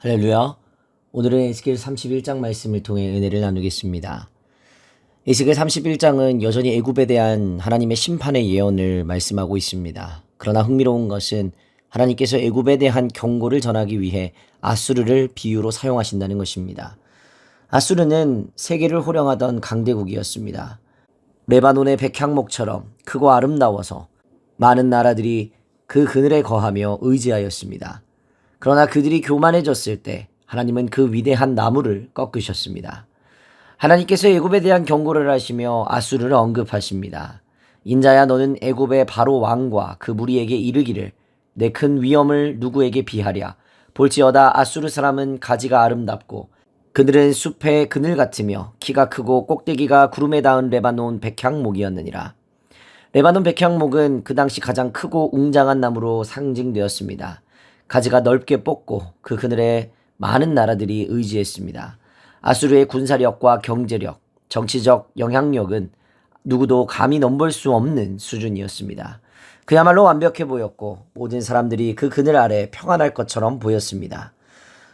할렐루야. 오늘은 에스겔 31장 말씀을 통해 은혜를 나누겠습니다. 에스겔 31장은 여전히 애굽에 대한 하나님의 심판의 예언을 말씀하고 있습니다. 그러나 흥미로운 것은 하나님께서 애굽에 대한 경고를 전하기 위해 아수르를 비유로 사용하신다는 것입니다. 아수르는 세계를 호령하던 강대국이었습니다. 레바논의 백향목처럼 크고 아름다워서 많은 나라들이 그 그늘에 거하며 의지하였습니다. 그러나 그들이 교만해졌을 때 하나님은 그 위대한 나무를 꺾으셨습니다. 하나님께서 애굽에 대한 경고를 하시며 아수르를 언급하십니다. 인자야 너는 애굽의 바로 왕과 그 무리에게 이르기를 내 큰 위엄을 누구에게 비하랴 볼지어다 아수르 사람은 가지가 아름답고 그들은 숲의 그늘 같으며 키가 크고 꼭대기가 구름에 닿은 레바논 백향목이었느니라. 레바논 백향목은 그 당시 가장 크고 웅장한 나무로 상징되었습니다. 가지가 넓게 뻗고 그 그늘에 많은 나라들이 의지했습니다. 아수르의 군사력과 경제력, 정치적 영향력은 누구도 감히 넘볼 수 없는 수준이었습니다. 그야말로 완벽해 보였고 모든 사람들이 그 그늘 아래 평안할 것처럼 보였습니다.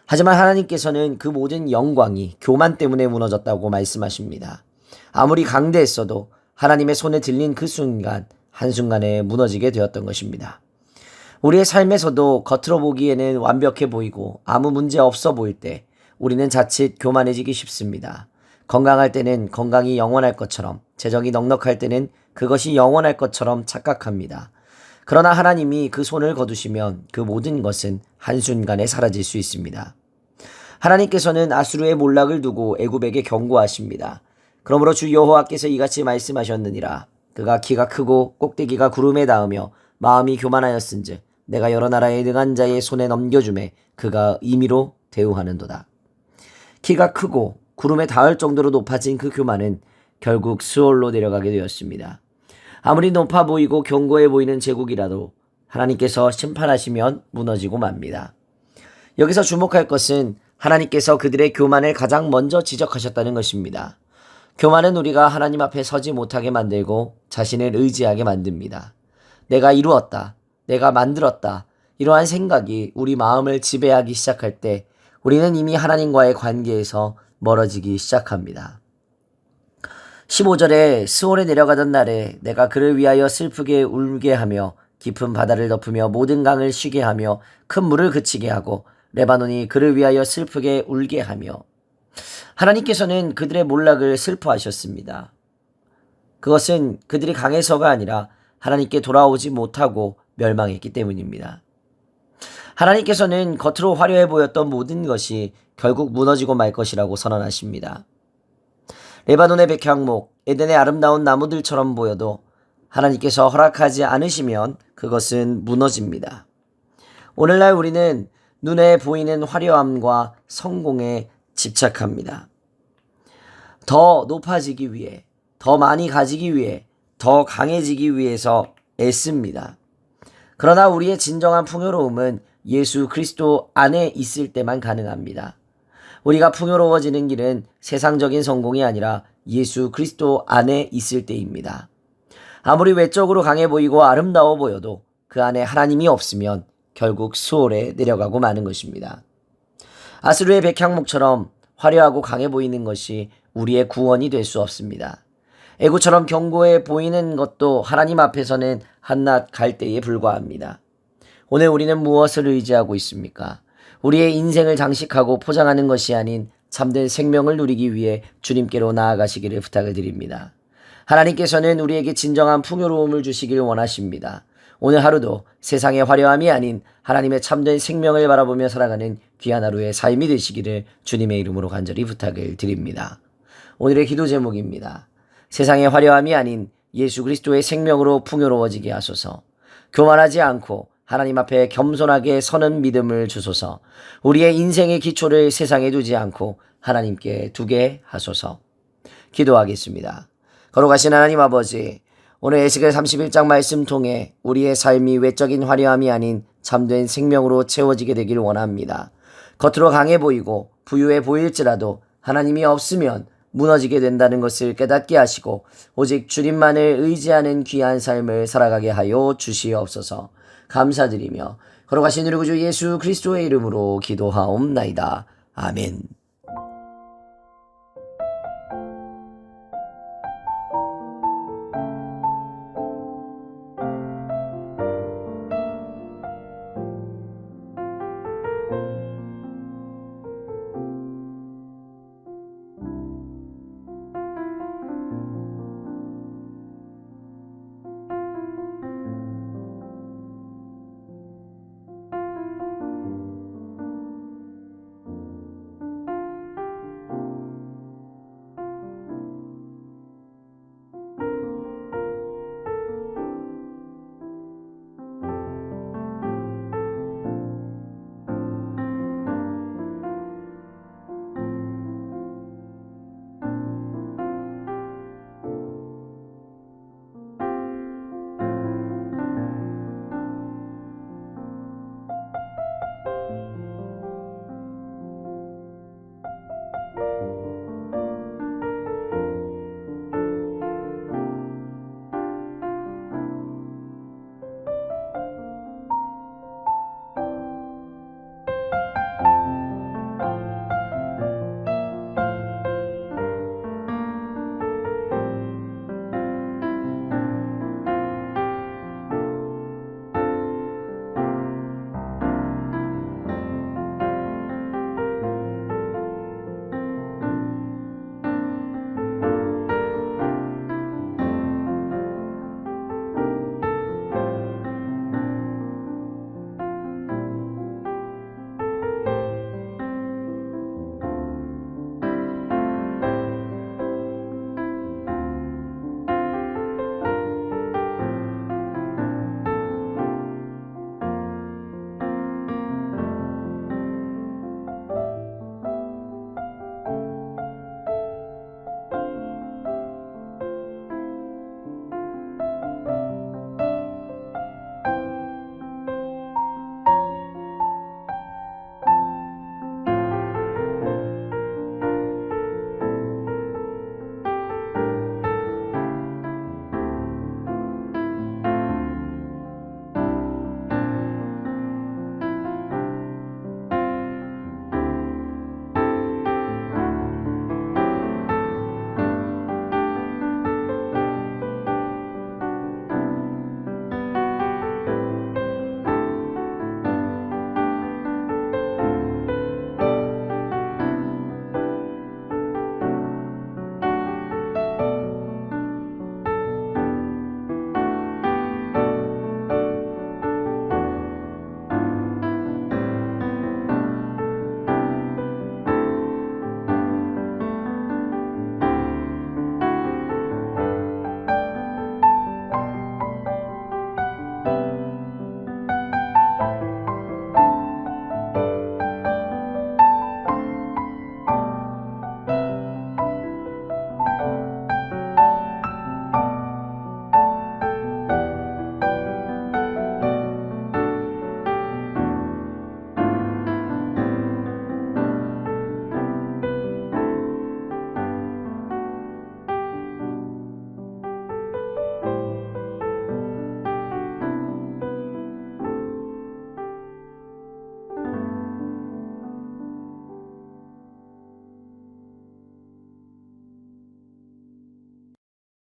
하지만 하나님께서는 그 모든 영광이 교만 때문에 무너졌다고 말씀하십니다. 아무리 강대했어도 하나님의 손에 들린 그 순간, 한순간에 무너지게 되었던 것입니다. 우리의 삶에서도 겉으로 보기에는 완벽해 보이고 아무 문제 없어 보일 때 우리는 자칫 교만해지기 쉽습니다. 건강할 때는 건강이 영원할 것처럼, 재정이 넉넉할 때는 그것이 영원할 것처럼 착각합니다. 그러나 하나님이 그 손을 거두시면 그 모든 것은 한순간에 사라질 수 있습니다. 하나님께서는 아수르의 몰락을 두고 애굽에게 경고하십니다. 그러므로 주 여호와께서 이같이 말씀하셨느니라. 그가 키가 크고 꼭대기가 구름에 닿으며 마음이 교만하였은즉 내가 여러 나라의 능한 자의 손에 넘겨주매 그가 임의로 대우하는도다. 키가 크고 구름에 닿을 정도로 높아진 그 교만은 결국 수월로 내려가게 되었습니다. 아무리 높아 보이고 견고해 보이는 제국이라도 하나님께서 심판하시면 무너지고 맙니다. 여기서 주목할 것은 하나님께서 그들의 교만을 가장 먼저 지적하셨다는 것입니다. 교만은 우리가 하나님 앞에 서지 못하게 만들고 자신을 의지하게 만듭니다. 내가 이루었다. 내가 만들었다. 이러한 생각이 우리 마음을 지배하기 시작할 때 우리는 이미 하나님과의 관계에서 멀어지기 시작합니다. 15절에 스올에 내려가던 날에 내가 그를 위하여 슬프게 울게 하며 깊은 바다를 덮으며 모든 강을 쉬게 하며 큰 물을 그치게 하고 레바논이 그를 위하여 슬프게 울게 하며 하나님께서는 그들의 몰락을 슬퍼하셨습니다. 그것은 그들이 강해서가 아니라 하나님께 돌아오지 못하고 멸망했기 때문입니다. 하나님께서는 겉으로 화려해 보였던 모든 것이 결국 무너지고 말 것이라고 선언하십니다. 레바논의 백향목, 에덴의 아름다운 나무들처럼 보여도 하나님께서 허락하지 않으시면 그것은 무너집니다. 오늘날 우리는 눈에 보이는 화려함과 성공에 집착합니다. 더 높아지기 위해, 더 많이 가지기 위해, 더 강해지기 위해서 애씁니다. 그러나 우리의 진정한 풍요로움은 예수 그리스도 안에 있을 때만 가능합니다. 우리가 풍요로워지는 길은 세상적인 성공이 아니라 예수 그리스도 안에 있을 때입니다. 아무리 외적으로 강해 보이고 아름다워 보여도 그 안에 하나님이 없으면 결국 수월에 내려가고 마는 것입니다. 아스루의 백향목처럼 화려하고 강해 보이는 것이 우리의 구원이 될 수 없습니다. 애구처럼 견고해 보이는 것도 하나님 앞에서는 한낱 갈대에 불과합니다. 오늘 우리는 무엇을 의지하고 있습니까? 우리의 인생을 장식하고 포장하는 것이 아닌 참된 생명을 누리기 위해 주님께로 나아가시기를 부탁을 드립니다. 하나님께서는 우리에게 진정한 풍요로움을 주시길 원하십니다. 오늘 하루도 세상의 화려함이 아닌 하나님의 참된 생명을 바라보며 살아가는 귀한 하루의 삶이 되시기를 주님의 이름으로 간절히 부탁을 드립니다. 오늘의 기도 제목입니다. 세상의 화려함이 아닌 예수 그리스도의 생명으로 풍요로워지게 하소서. 교만하지 않고 하나님 앞에 겸손하게 서는 믿음을 주소서. 우리의 인생의 기초를 세상에 두지 않고 하나님께 두게 하소서. 기도하겠습니다. 걸어가신 하나님 아버지, 오늘 에스겔 31장 말씀 통해 우리의 삶이 외적인 화려함이 아닌 참된 생명으로 채워지게 되기를 원합니다. 겉으로 강해 보이고 부유해 보일지라도 하나님이 없으면 무너지게 된다는 것을 깨닫게 하시고 오직 주님만을 의지하는 귀한 삶을 살아가게 하여 주시옵소서 감사드리며 걸어가신 우리 구주 예수 그리스도의 이름으로 기도하옵나이다. 아멘.